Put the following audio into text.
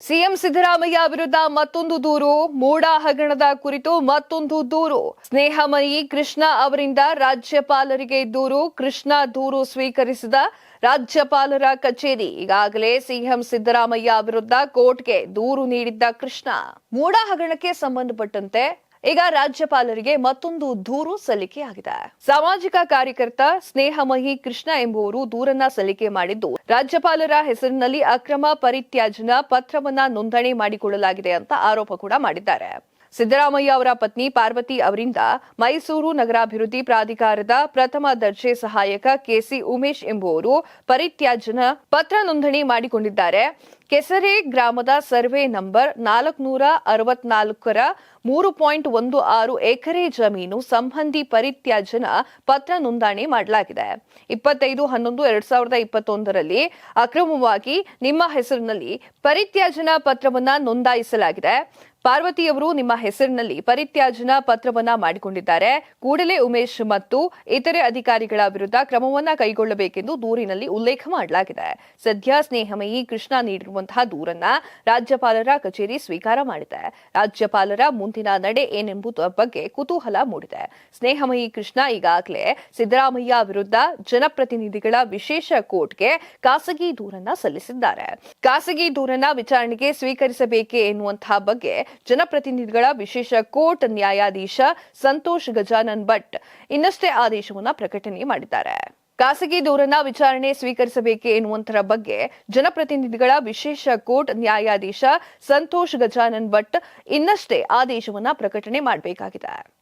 CM Siddaramaiah ವಿರುದ್ಧ ಮತ್ತೊಂದು ದೂರು ಮೂಡ ಹಗರಣದ ಕುರಿತು ಮತ್ತೊಂದು ದೂರು. ಸ್ನೇಹಮಯಿ ಕೃಷ್ಣ ಅವರಿಂದ ರಾಜ್ಯಪಾಲರಿಗೆ ದೂರು, ಕೃಷ್ಣ ದೂರು ಸ್ವೀಕರಿಸಿದ ರಾಜ್ಯಪಾಲರ ಕಚೇರಿ. ಈಗಾಗಲೇ ಸಿಎಂ ಸಿದ್ದರಾಮಯ್ಯ ವಿರುದ್ಧ ಕೋರ್ಟ್ಗೆ ದೂರು ನೀಡಿದ್ದ ಕೃಷ್ಣ. ಮೂಡ ಹಗರಣಕ್ಕೆ ಸಂಬಂಧಪಟ್ಟಂತೆ ಈಗ ರಾಜ್ಯಪಾಲರಿಗೆ ಮತ್ತೊಂದು ದೂರು ಸಲ್ಲಿಕೆಯಾಗಿದೆ ಸಾಮಾಜಿಕ ಕಾರ್ಯಕರ್ತ ಸ್ನೇಹಮಹಿ ಕೃಷ್ಣ ಎಂಬುವರು ದೂರನ್ನ ಸಲ್ಲಿಕೆ ಮಾಡಿದ್ದು, ರಾಜ್ಯಪಾಲರ ಹೆಸರಿನಲ್ಲಿ ಅಕ್ರಮ ಪರಿತ್ಯಾಜ್ಯನ ಪತ್ರವನ್ನ ನೋಂದಣಿ ಮಾಡಿಕೊಳ್ಳಲಾಗಿದೆ ಅಂತ ಆರೋಪ ಕೂಡ ಮಾಡಿದ್ದಾರೆ. ಸಿದ್ದರಾಮಯ್ಯ ಅವರ ಪತ್ನಿ ಪಾರ್ವತಿ ಅವರಿಂದ ಮೈಸೂರು ನಗರಾಭಿವೃದ್ಧಿ ಪ್ರಾಧಿಕಾರದ ಪ್ರಥಮ ದರ್ಜೆ ಸಹಾಯಕ ಕೆಸಿ ಉಮೇಶ್ ಎಂಬುವರು ಪರಿತ್ಯಾಜನ ಪತ್ರ ನೋಂದಣಿ ಮಾಡಿಕೊಂಡಿದ್ದಾರೆ. ಕೆಸರೆ ಗ್ರಾಮದ ಸರ್ವೆ ನಂಬರ್ ನಾಲ್ಕುನೂರ ಅರವತ್ನಾಲ್ಕರ ಮೂರು ಪಾಯಿಂಟ್ ಒಂದು ಆರು ಎಕರೆ ಜಮೀನು ಸಂಬಂಧಿ ಪರಿತ್ಯಾಜನ ಪತ್ರ ನೋಂದಣಿ ಮಾಡಲಾಗಿದೆ. ಇಪ್ಪತ್ತೈದು ಹನ್ನೊಂದು ಎರಡ್ ಸಾವಿರದ ಇಪ್ಪತ್ತೊಂದರಲ್ಲಿ ಅಕ್ರಮವಾಗಿ ನಿಮ್ಮ ಹೆಸರಿನಲ್ಲಿ ಪರಿತ್ಯಾಜನ ಪತ್ರವನ್ನು ನೋಂದಾಯಿಸಲಾಗಿದೆ. ಪಾರ್ವತಿಯವರು ನಿಮ್ಮ ಹೆಸರಿನಲ್ಲಿ ಪರಿತ್ಯಾಜನ ಪತ್ರವನ್ನ ಮಾಡಿಕೊಂಡಿದ್ದಾರೆ. ಕೂಡಲೇ ಉಮೇಶ್ ಮತ್ತು ಇತರೆ ಅಧಿಕಾರಿಗಳ ವಿರುದ್ಧ ಕ್ರಮವನ್ನ ಕೈಗೊಳ್ಳಬೇಕೆಂದು ದೂರಿನಲ್ಲಿ ಉಲ್ಲೇಖ ಮಾಡಲಾಗಿದೆ. ಸದ್ಯ ಸ್ನೇಹಮಯಿ ಕೃಷ್ಣ ನೀಡಿರುವಂತಹ ದೂರನ್ನ ರಾಜ್ಯಪಾಲರ ಕಚೇರಿ ಸ್ವೀಕಾರ ಮಾಡಿದೆ. ರಾಜ್ಯಪಾಲರ ಮುಂದಿನ ನಡೆ ಏನೆಂಬುದರ ಬಗ್ಗೆ ಕುತೂಹಲ ಮೂಡಿದೆ. ಸ್ನೇಹಮಯಿ ಕೃಷ್ಣ ಈಗಾಗಲೇ ಸಿದ್ದರಾಮಯ್ಯ ವಿರುದ್ಧ ಜನಪ್ರತಿನಿಧಿಗಳ ವಿಶೇಷ ಕೋರ್ಟ್ಗೆ ಖಾಸಗಿ ದೂರನ್ನ ಸಲ್ಲಿಸಿದ್ದಾರೆ. ಖಾಸಗಿ ದೂರನ್ನ ವಿಚಾರಣೆಗೆ ಸ್ವೀಕರಿಸಬೇಕೇ ಎನ್ನುವಂತಹ ಬಗ್ಗೆ ಜನಪ್ರತಿನಿಧಿಗಳ ವಿಶೇಷ ಕೋರ್ಟ್ ನ್ಯಾಯಾಧೀಶ ಸಂತೋಷ್ ಗಜಾನನ್ ಭಟ್ ಇನ್ನಷ್ಟೇ ಆದೇಶವನ್ನ ಪ್ರಕಟಣೆ ಮಾಡಿದ್ದಾರೆ. ಖಾಸಗಿ ದೂರನ್ನ ವಿಚಾರಣೆ ಸ್ವೀಕರಿಸಬೇಕೆ ಎನ್ನುವಂತರ ಬಗ್ಗೆ ಜನಪ್ರತಿನಿಧಿಗಳ ವಿಶೇಷ ಕೋರ್ಟ್ ನ್ಯಾಯಾಧೀಶ ಸಂತೋಷ್ ಗಜಾನನ್ ಭಟ್ ಇನ್ನಷ್ಟೇ ಆದೇಶವನ್ನ ಪ್ರಕಟಣೆ ಮಾಡಬೇಕಾಗಿದೆ.